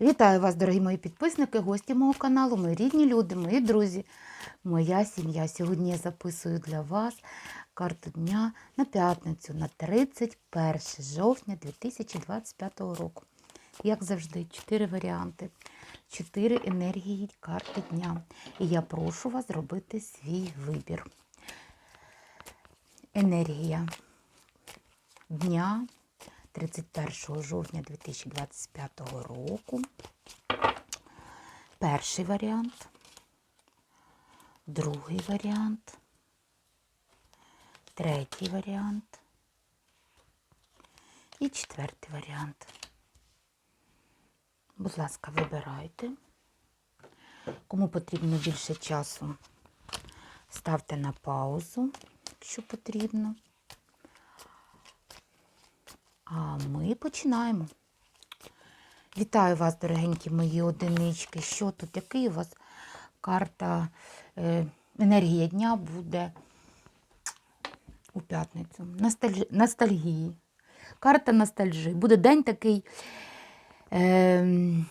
Вітаю вас, дорогі мої підписники, гості мого каналу, мої рідні люди, мої друзі, моя сім'я. Сьогодні я записую для вас карту дня на п'ятницю, на 31 жовтня 2025 року. Як завжди, чотири варіанти, чотири енергії карти дня. І я прошу вас зробити свій вибір. Енергія дня 31 жовтня 2025 року. Перший варіант, другий варіант, третій варіант і четвертий варіант. Будь ласка, вибирайте. Кому потрібно більше часу, ставте на паузу, якщо потрібно. А ми починаємо. Вітаю вас, дорогенькі мої одинички. Що тут? Який у вас карта е, енергія дня буде у п'ятницю? Ностальж... Ностальгії. Карта ностальжі. Буде день такий, е,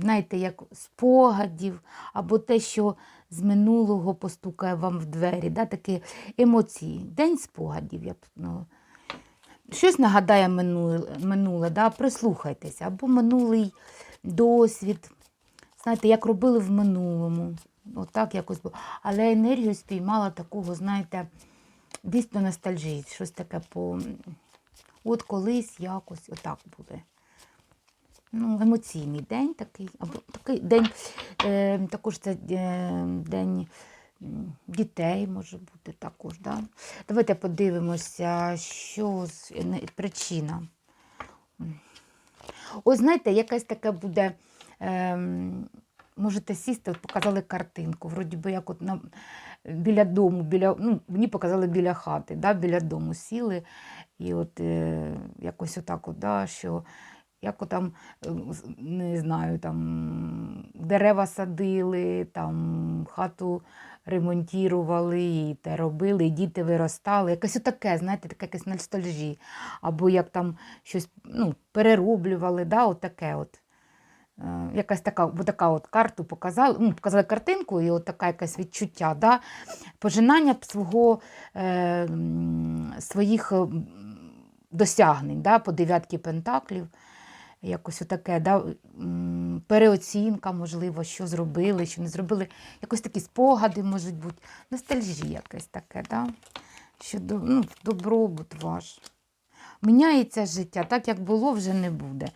знаєте, як спогадів, або те, що з минулого постукає вам в двері. Да? Такі емоції. День спогадів. Я б, ну, щось нагадає минуле, минуле да? прислухайтеся, або минулий досвід. Знаєте, як робили в минулому. Отак якось було. Але енергію спіймала такого, знаєте, дійсно ностальжії. Щось таке по. От колись якось отак буде. Ну, емоційний день такий, або такий день, е, також це е, день дітей може бути також. Да? Давайте подивимося, що причина. Ось знаєте, якась така буде. Ем, можете сісти, от показали картинку, вроді би як от на, біля дому, біля, ну, мені показали біля хати, да, біля дому сіли, і от е, якось отак, от, да, що як от там, е, не знаю, там дерева садили, там хату ремонтували, і те робили, діти виростали. Якесь отаке, знаєте, таке якесь ностальжі. Або як там щось ну, перероблювали, да, от таке от. Е, Якась така, бо така от карту показали, ну, показали картинку, і от така якесь відчуття, да? пожинання свого, е, своїх досягнень да? по дев'ятки пентаклів. Якось отаке, да? переоцінка, можливо, що зробили, що не зробили. Якось такі спогади можуть бути. Ностальжі якесь таке, да? що ну, добробут ваш. Міняється життя, так як було, вже не буде.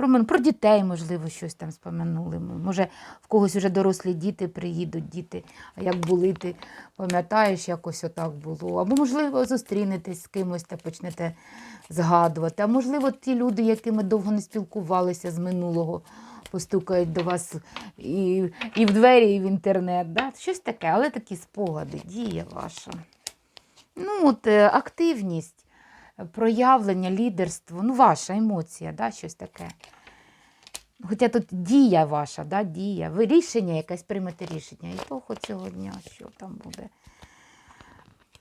Про, мен- про дітей, можливо, щось там спомянули. Може, в когось вже дорослі діти приїдуть, діти, а як були, ти пам'ятаєш, якось отак було. Або, можливо, зустрінетесь з кимось та почнете згадувати. А можливо, ті люди, якими довго не спілкувалися з минулого, постукають до вас і, і в двері, і в інтернет. Да? Щось таке, але такі спогади, дія ваша. Ну, от е, активність, проявлення, лідерство, ну, ваша емоція, да, щось таке. Хоча тут дія ваша, да, дія, ви рішення якесь приймете рішення. І того цього дня, що там буде.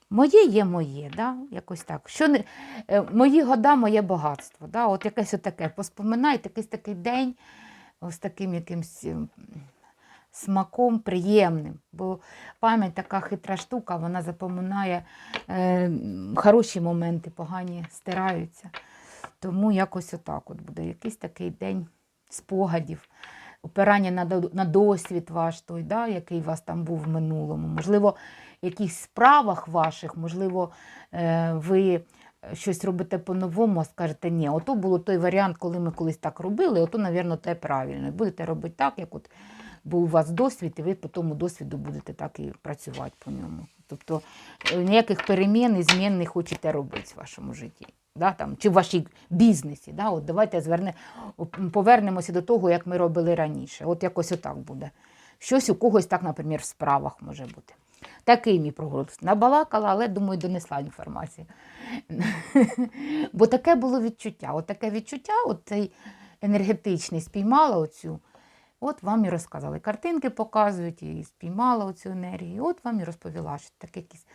Моє є моє, да? якось так. Що не, е, мої года, моє багатство. Да? От якесь отаке. Поспоминайте якийсь такий день з таким якимсь смаком приємним. Бо пам'ять така хитра штука, вона запоминає е, хороші моменти, погані стираються. Тому якось отак от буде якийсь такий день спогадів, опирання на, на досвід ваш той, да, який у вас там був в минулому. Можливо, в якихось справах ваших, можливо, е, ви щось робите по-новому, а скажете, ні, ото було той варіант, коли ми колись так робили, ото, мабуть, те правильно. І будете робити так, як от був у вас досвід, і ви по тому досвіду будете так і працювати по ньому. Тобто е, ніяких перемін і змін не хочете робити в вашому житті. Да, там, чи в вашій бізнесі. Да? От давайте зверне, повернемося до того, як ми робили раніше. От якось отак буде. Щось у когось так, наприклад, в справах може бути. Такий мій прогноз. Набалакала, але думаю, донесла інформацію. Бо таке було відчуття. От таке відчуття, от цей енергетичний спіймала оцю. От вам і розказали. Картинки показують і спіймала оцю енергію. От вам і розповіла, що таке якийсь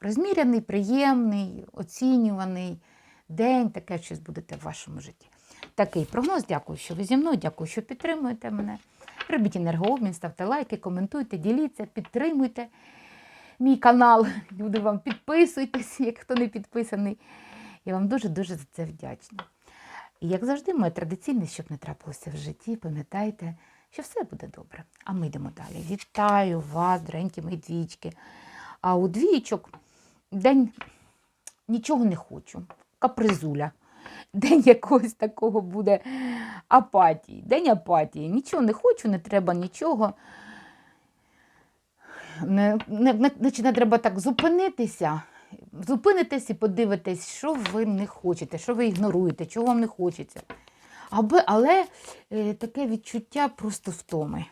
розміряний, приємний, оцінюваний день, таке щось будете в вашому житті. Такий прогноз. Дякую, що ви зі мною, дякую, що підтримуєте мене. Робіть енергообмін, ставте лайки, коментуйте, діліться, підтримуйте мій канал. Люди вам підписуйтесь, як хто не підписаний. Я вам дуже-дуже за це вдячна. І як завжди, моє традиційне, щоб не трапилося в житті, пам'ятайте, що все буде добре. А ми йдемо далі. Вітаю вас, доренькі мої двічки. А у двічок день нічого не хочу. Капризуля. День якогось такого буде апатії. День апатії. Нічого не хочу, не треба нічого. Не, не, не, не треба так зупинитися. Зупинитесь і подивитесь, що ви не хочете, що ви ігноруєте, чого вам не хочеться. Аби, але е, таке відчуття просто втоми.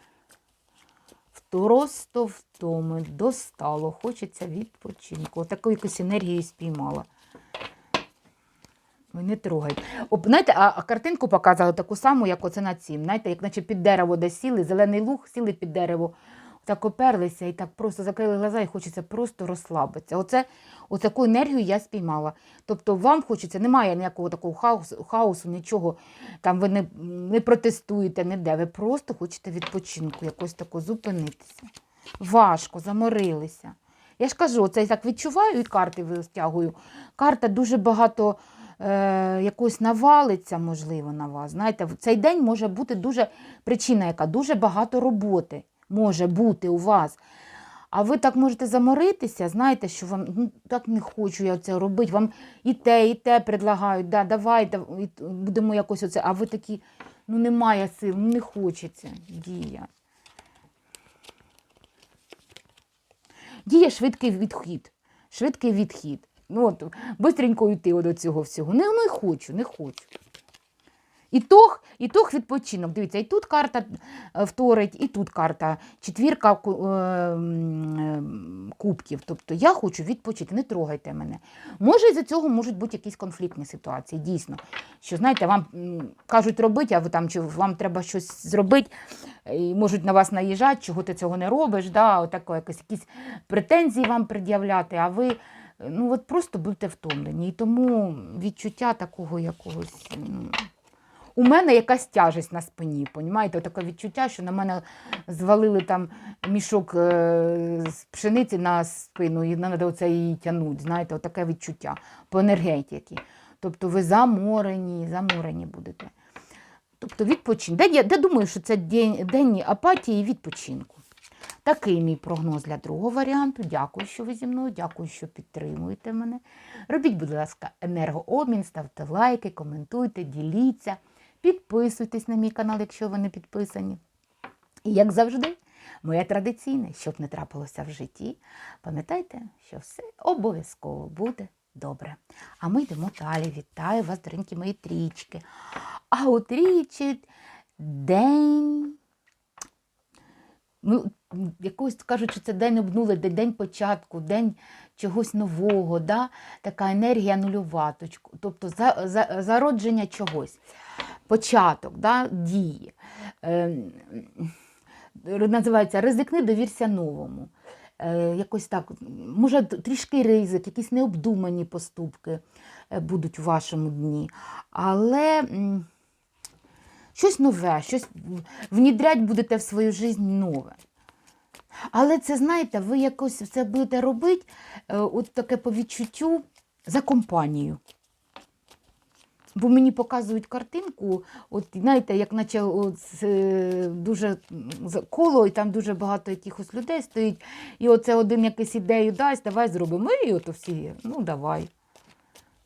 Просто втоми, достало, хочеться відпочинку. Таку якусь енергію спіймала. Ви не трогайте. Знаєте, а, картинку показали таку саму, як оце на цім. Знаєте, як наче під дерево десь сіли, зелений луг, сіли під дерево, так оперлися і так просто закрили глаза, і хочеться просто розслабитися. Оце, таку енергію я спіймала. Тобто вам хочеться, немає ніякого такого хаосу, хаосу нічого, там ви не, не протестуєте, ніде. Ви просто хочете відпочинку, якось тако зупинитися. Важко, заморилися. Я ж кажу, це я так відчуваю і карти витягую. Карта дуже багато е, якось навалиться, можливо, на вас. Знаєте, в цей день може бути дуже причина, яка дуже багато роботи може бути у вас. А ви так можете заморитися, знаєте, що вам ну, так не хочу я це робити. Вам і те, і те предлагають, да, давайте і будемо якось оце. А ви такі, ну немає сил, ну не хочеться. Дія. Діє швидкий відхід. Швидкий відхід. Ну, от, бистренько йти до цього всього. Не, не хочу, не хочу. І тох, відпочинок. Дивіться, і тут карта е, вторить, і тут карта четвірка е, м, кубків. Тобто я хочу відпочити, не трогайте мене. Може, із-за цього можуть бути якісь конфліктні ситуації, дійсно. Що, знаєте, вам кажуть робити, а ви там, чи вам треба щось зробити, і можуть на вас наїжджати, чого ти цього не робиш, да, отако, якось, якісь претензії вам пред'являти, а ви ну, от просто будете втомлені. І тому відчуття такого якогось. У мене якась тяжесть на спині, понімаєте? Таке відчуття, що на мене звалили там мішок е, з пшениці на спину, і треба оце її тягнути. Знаєте, таке відчуття по енергетиці. Тобто ви заморені, заморені будете. Тобто відпочинок. Де, де думаю, що це день, денні апатії і відпочинку. Такий мій прогноз для другого варіанту. Дякую, що ви зі мною, дякую, що підтримуєте мене. Робіть, будь ласка, енергообмін, ставте лайки, коментуйте, діліться, підписуйтесь на мій канал, якщо ви не підписані. І як завжди, моє традиційне, щоб не трапилося в житті, пам'ятайте, що все обов'язково буде добре. А ми йдемо далі. Вітаю вас, доренькі мої трічки. А у трічі день. Ну, якось кажуть, що це день обнули, день початку, день чогось нового, да? така енергія нульова, тобто за, за, зародження чогось, початок, да? дії. Е, називається Ризикни, довірся новому. Е, якось так, може, трішки ризик, якісь необдумані поступки е, будуть у вашому дні. Але. щось нове, щось внідрять будете в свою життя нове. Але це, знаєте, ви якось це будете робити, е, от таке по відчуттю за компанію. Бо мені показують картинку, от знаєте, як наче от, е, дуже коло, і там дуже багато якихось людей стоїть. І оце один якусь ідею дасть, давай зробимо. І ото всі, ну давай.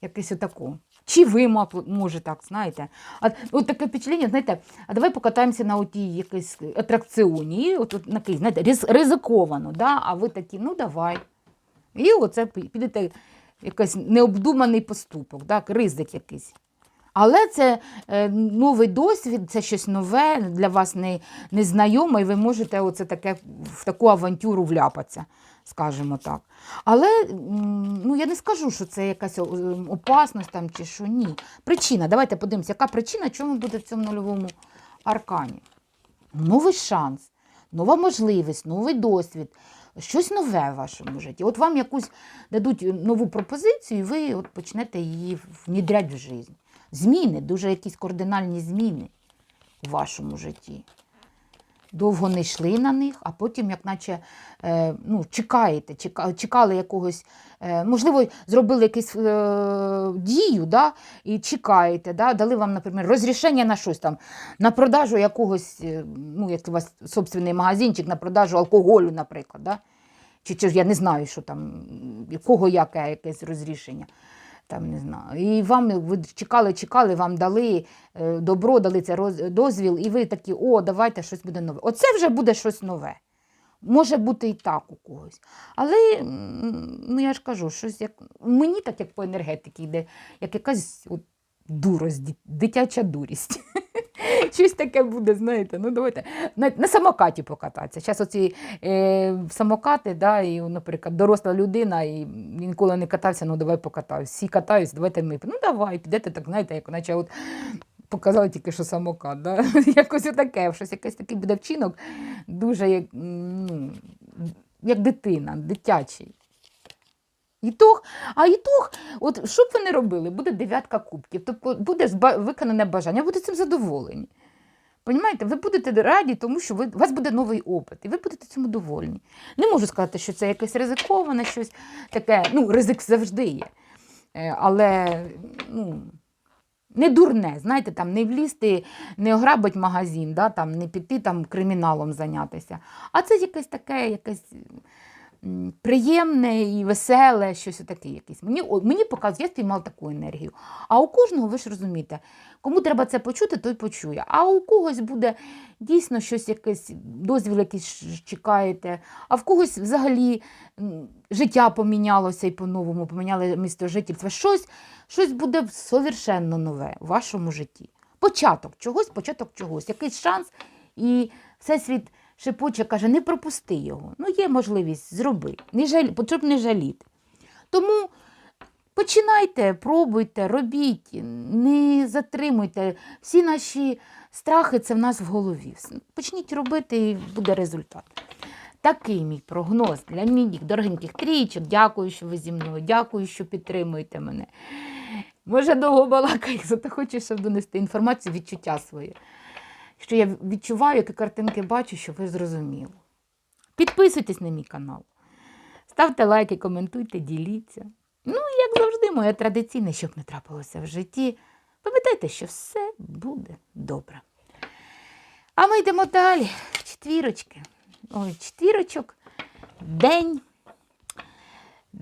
Якесь отако. Чи ви, може, так, знаєте. А, от таке впечатлення, знаєте, а давай покатаємося на отій якійсь атракціоні. От, от на якийсь, знаєте, різ- ризиковано, да? а ви такі, ну давай. І оце підете якийсь необдуманий поступок, так? ризик якийсь. Але це е, новий досвід, це щось нове, для вас не, незнайоме, і ви можете оце таке, в таку авантюру вляпатися, скажімо так. Але ну, я не скажу, що це якась опасність там, чи що ні. Причина, давайте подивимося, яка причина, чому буде в цьому нульовому аркані. Новий шанс, нова можливість, новий досвід, щось нове в вашому житті. От вам якусь дадуть нову пропозицію, і ви от почнете її внідряти в життя. Зміни, дуже якісь кардинальні зміни у вашому житті. Довго не йшли на них, а потім, як наче е, ну, чекаєте, чека, чекали якогось, е, можливо, зробили якусь е, дію, да, і чекаєте, да, дали вам, наприклад, розрішення на щось там, на продажу якогось, ну, як у вас собственний магазинчик, на продажу алкоголю, наприклад. Да? Чи, чи я не знаю, що там, якого яке якесь розрішення. Там, не знаю. І вам ви чекали, чекали, вам дали е, добро, дали це дозвіл, і ви такі, о, давайте щось буде нове. Оце вже буде щось нове. Може бути і так у когось. Але ну, я ж кажу, щось як мені так як по енергетиці йде, як якась от, дурость, дитяча дурість. Щось таке буде, знаєте, ну давайте на, самокаті покататися. Зараз оці е, самокати, да, і, наприклад, доросла людина і ніколи не катався, ну давай покатаюсь. Всі катаюсь, давайте ми. Ну давай, підете так, знаєте, як наче от показали тільки, що самокат. Да? Якось отаке, щось якийсь такий буде вчинок, дуже як, ну, як дитина, дитячий. Ітог, а ітог, от що б ви не робили, буде дев'ятка кубків, тобто буде виконане бажання, ви будете цим задоволені. Понімаєте, ви будете раді, тому що ви, у вас буде новий опит, і ви будете цьому довольні. Не можу сказати, що це якесь ризиковане, щось таке. Ну, ризик завжди є. Е, Але ну, не дурне, знаєте, там не влізти, не ограбить магазин, да, там, не піти там криміналом зайнятися. А це якесь таке, якесь приємне і веселе, щось таке якесь. Мені, мені показує, я спіймала таку енергію. А у кожного, ви ж розумієте, кому треба це почути, той почує. А у когось буде дійсно щось якесь, дозвіл якийсь чекаєте, а в когось взагалі життя помінялося і по-новому, поміняли місто жительства. Щось, щось буде совершенно нове в вашому житті. Початок чогось, початок чогось, якийсь шанс, і всесвіт шепоче каже, не пропусти його. Ну, є можливість, зроби. Не жаль, щоб не жаліти. Тому починайте, пробуйте, робіть, не затримуйте. Всі наші страхи це в нас в голові. Почніть робити і буде результат. Такий мій прогноз для моїх дорогеньких трійчок. Дякую, що ви зі мною. Дякую, що підтримуєте мене. Може, довго балакаю, зато хочу, щоб донести інформацію, відчуття своє. Що я відчуваю, які картинки бачу, щоб ви зрозуміли. Підписуйтесь на мій канал. Ставте лайки, коментуйте, діліться. Ну, як завжди, моє традиційне, щоб не трапилося в житті. Пам'ятайте, що все буде добре. А ми йдемо далі. Четвірочки. Ой, четвірочок. День.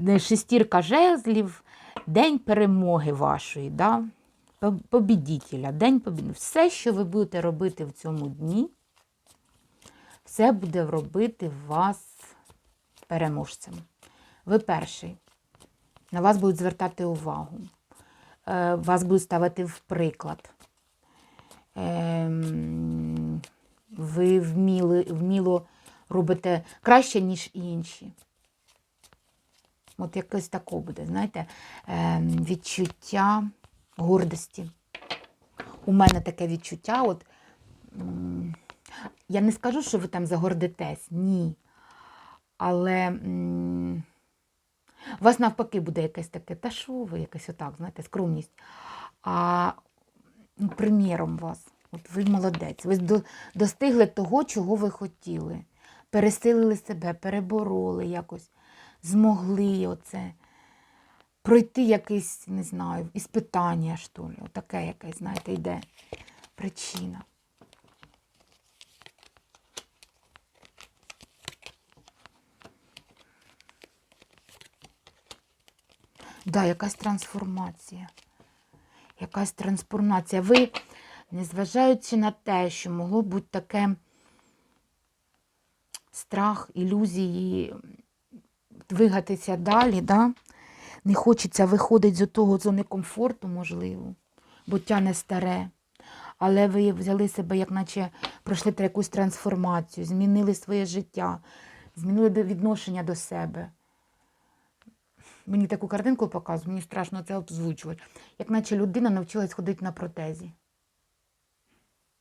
е, Шестірка жезлів. День перемоги вашої. Да? По- Побідітеля. День побіди. Все, що ви будете робити в цьому дні, все буде робити вас переможцем. Ви перший. На вас будуть звертати увагу. Е, Вас будуть ставити в приклад. Ем, Ви вміли, вміло робите краще, ніж інші. От якось тако буде, знаєте, ем, відчуття гордості. У мене таке відчуття, от я не скажу, що ви там загордитесь, ні. Але у вас навпаки буде якесь таке, та що ви, якесь отак, знаєте, скромність. А ну, приміром вас, от ви молодець, ви до- достигли того, чого ви хотіли. Пересилили себе, перебороли якось, змогли оце пройти якесь, не знаю, іспитання, що ли, отаке якесь, знаєте, йде причина. Да, якась трансформація. Якась трансформація. Ви, незважаючи на те, що могло бути таке страх, ілюзії, двигатися далі, да? Не хочеться виходити з того зони комфорту, можливо, бо тяне старе. Але ви взяли себе, як наче пройшли якусь трансформацію, змінили своє життя, змінили відношення до себе. Мені таку картинку показують, мені страшно це обзвучувати. Як наче людина навчилась ходити на протезі.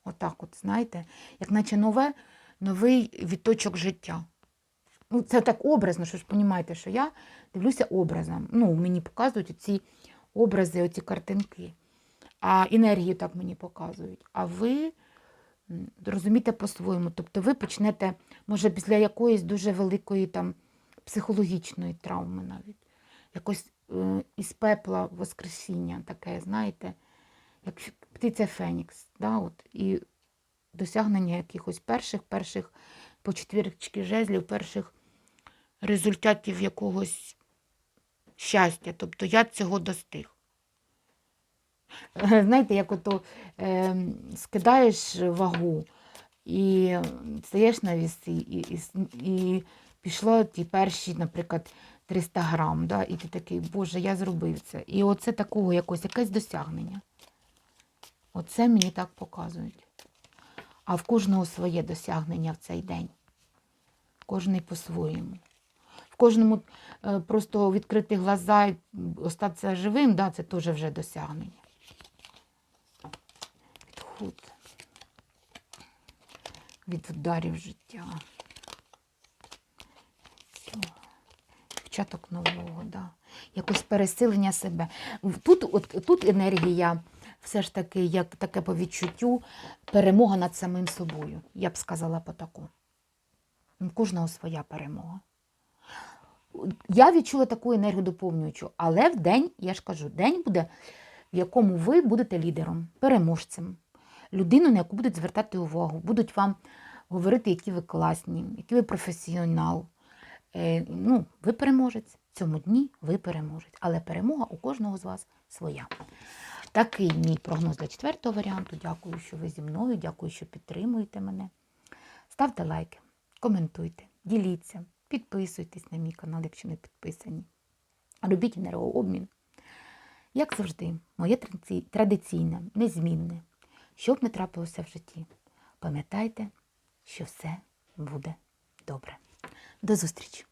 Отак, от, знаєте, як наче нове, новий відточок життя. Ну, це так образно, що ж розумієте, що я дивлюся образом. Ну, мені показують ці образи, оці картинки. а енергію так мені показують. А ви розумієте по-своєму. Тобто ви почнете, може, після якоїсь дуже великої там психологічної травми навіть, якось е, із пепла воскресіння таке, знаєте, як птиця Фенікс. Да, от, і досягнення якихось перших, перших по четвірочки жезлів, перших результатів якогось щастя. Тобто я цього достиг. Е, Знаєте, як ото е, скидаєш вагу і стаєш на віси, і, і, і пішло ті перші, наприклад, 300 грам, да, і ти такий, Боже, я зробив це. І оце такого якось, якесь досягнення. Оце мені так показують. А в кожного своє досягнення в цей день. Кожний по-своєму. Кожному е, просто відкрити глаза і остатися живим, да, це теж вже досягнення. Відход від ударів життя. Початок нового, да. якось пересилення себе. Тут, от, тут енергія все ж таки, як таке по відчуттю, перемога над самим собою. Я б сказала по таку. У кожного своя перемога. Я відчула таку енергію доповнюючу, але в день, я ж кажу, день буде, в якому ви будете лідером, переможцем, людиною, на яку будуть звертати увагу, будуть вам говорити, які ви класні, який ви професіонал. Е, ну, ви переможець. В цьому дні ви переможець. Але перемога у кожного з вас своя. Такий мій прогноз для четвертого варіанту. Дякую, що ви зі мною, дякую, що підтримуєте мене. Ставте лайки, коментуйте, діліться, підписуйтесь на мій канал, якщо не підписані. Робіть енергообмін. Як завжди, моє традиційне, незмінне. Що б не трапилося в житті, пам'ятайте, що все буде добре. До зустрічі!